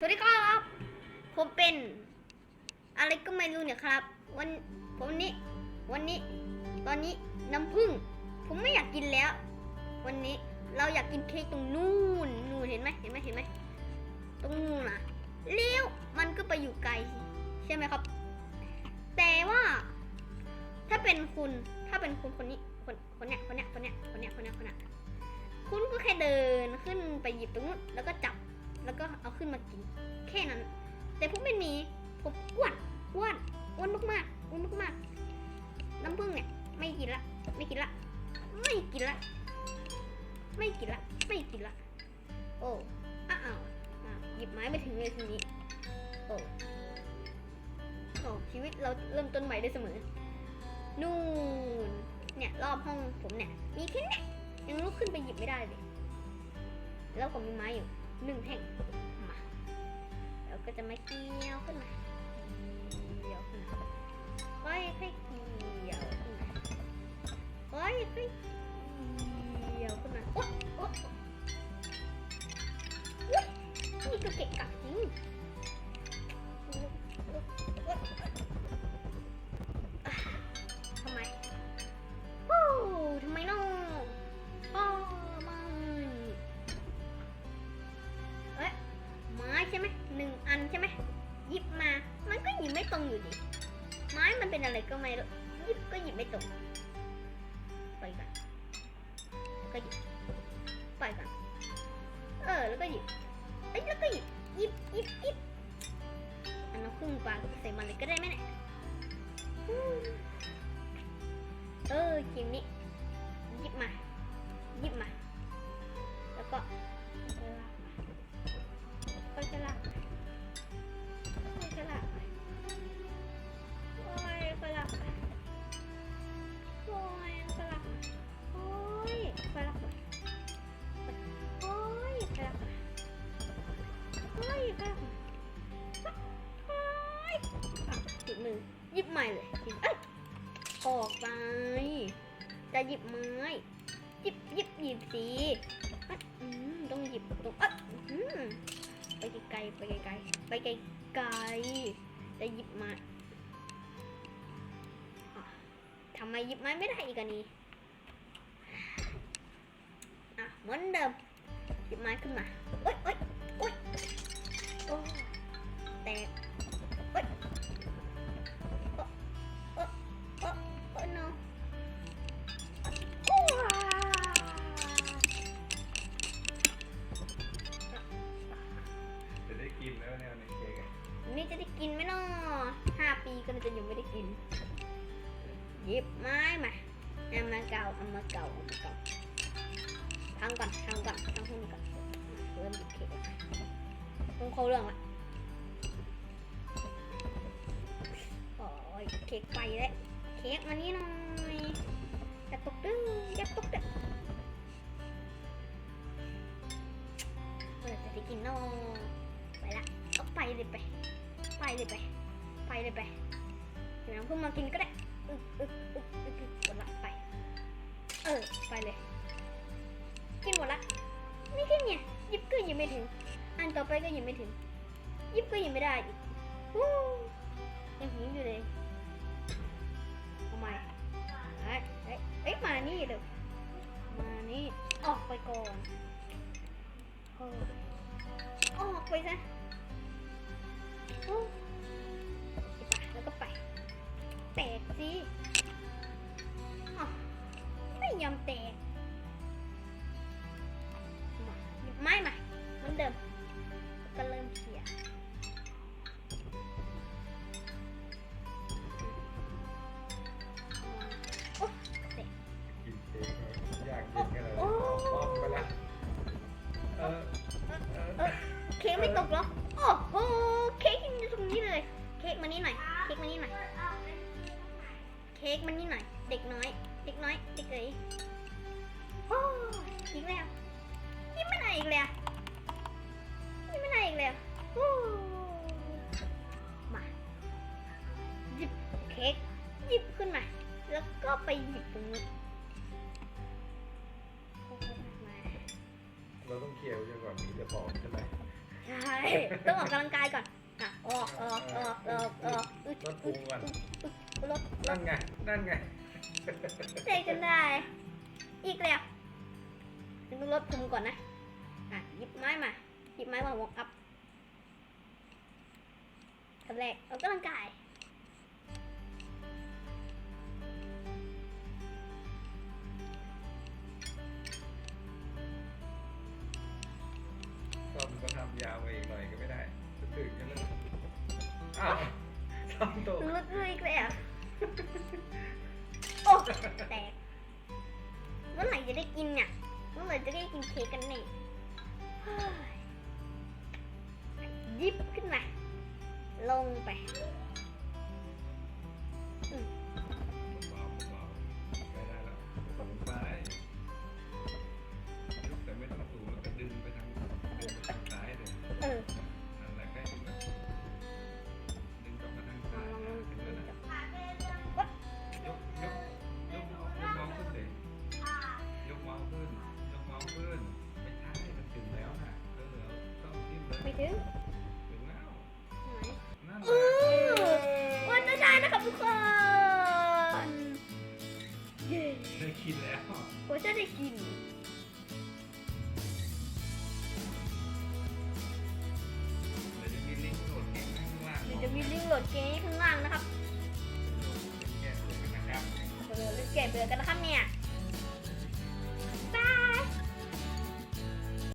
สวัสดีครับ ผมเป็น อะไรก็ไม่รู้เนี่ยครับ วันผมนี้ วันนี้ ตอนนี้น้ำผึ้งผมไม่อยากกินแล้ว วันนี้เราอยากกินเค้กตรงนู่นนู่นเห็นไหมเห็นไหมเห็นไหมตรงนู่นน่ะเลี้ยวมันก็ไปอยู่ไกล ใช่ไหมครับ แต่ว่า ถ้าเป็นคุณถ้าเป็นคุณคนนี้คนคนเนี้ยคนเนี้ยคนเนี้ยคนเนี้ยคนเนี้ยคนเนี้ยคุณก็แค่เดินขึ้นไปหยิบตรงนู้นแล้วก็จับ แล้วก็เอาขึ้นมากิน แค่นั้น แต่ผมเป็นหมีผมอ้วนอ้วนอ้วนมากๆอ้วนมากๆน้ำผึ้งเนี่ยไม่กินละ ไม่กินละ ไม่กินละ ไม่กินละ ไม่กินละ โอ้อ้าวหยิบไม้ไปถึงเลยทีนี้ โอ้โอ้ชีวิตเราเริ่มต้นใหม่ได้เสมอ นู่น เนี่ยรอบห้องผมเนี่ย มีแค่นี้ยยังลุกขึ้นไปหยิบไม่ได้เลย แล้วก็มีไม้อยู่ หนึ่งแท่งมาแล้วก็จะมาเกี่ยวขึ้นมา งอยู่ดิ ไม้มันเป็นอะไรก็ไม่รู้หยิบก็หยิบไม่ตรงไปกันแล้วก็หยิบไปก่อนเออ แล้วก็หยิบเอ้ยแล้วก็หยิบหยิบหยิบหยิบอันนั้นครึ่งปลาใส่มันเลยก็ได้ไหมเนี่ยอืมเออเกมนี้ หยิบไม้เลยหยิบเอ้ยออกไป จะหยิบไม้หยิบหยิบหยิบสิอะอืมต้องหยิบตรงเอ้ยอืมไปไกลๆไปไกลๆไปไกลๆจะหยิบไมาอะทำไมหยิบไม้ไม่ได้อีกอันนี้อะเหมือนเดิมหยิบไม้ขึ้นมาโอ๊ยโอ๊ยโอ๊ย หยิบไม้มาเอามาเก่าเอามาเก่าเอามาเก่าทำก่อนทำก่อนทำพวกนี้ก่อนเริ่มหยิบเค้กแล้วคงเขาเรื่องละโอ้ยเค้กไปแล้วเค้กมานี่หน่อยอย่าตกดื้ออย่าตกดื้อเออจะได้กินเนาะไปละเอาไปเลยไป ไปเลยไป ไปเลยไปเดี๋ยวน้ำเพิ่งมากินก็ได้ อึกอึกอึกอึกอึกหมดละไป เออ ไปเลย กินหมดละนี่แค่เนี่ยหยิบก็หยิบไม่ถึง อันต่อไปก็หยิบไม่ถึงหยิบก็หยิบไม่ได้อีกวู้ยังหิวอยู่เลยทำไมเอ้ยเอ้ยเอ้ยมานี่เดี๋ยวมานี่ ออกไปก่อนเออ บเค้กหยิบขึ้นมา แล้วก็ไปหยิบตรงนี้โอ้โหมาเราต้องเคี่ยวจนกว่ามีจะพร้อมใช่ไหมใใช่ต้องออกกำลังกายก่อนอะออกออกออกออกออกอึดรถพุงก่อนรถรนั่ถนไงนั่นไงเตะจนได้ อีกแล้วถึงรถผมก่อนนะอะหยิบไม้มาหยิบไม้มาวอร์มอัพขั้นแรกออกกำลังกาย ทำยาวไปอีกหน่อยก็ไม่ได้จะถึงกันเลยอ้าวซ่อมตกรถเลยอีกแล้วโอ้แตกเมื่อไหร่จะได้กินเนี่ยเมื่อไหร่จะได้กินเค้กกันเนี่ยเฮ้ยหยิบขึ้นมา ลงไป ถึงถึงแล้วไหนนั่นแหเอละอวันจะได้นะครับทุกคนเย้ได้คิดแล้วผมจะได้กินเดี๋ยวจะมีลิงก์โหลดเกมข้างล่างเดี๋ยวจะมีลิงก์โหลดเกมข้างล่างนะครับ แก้เสือกันนะครับเอเล่นเกมเบื่อกันนะครับ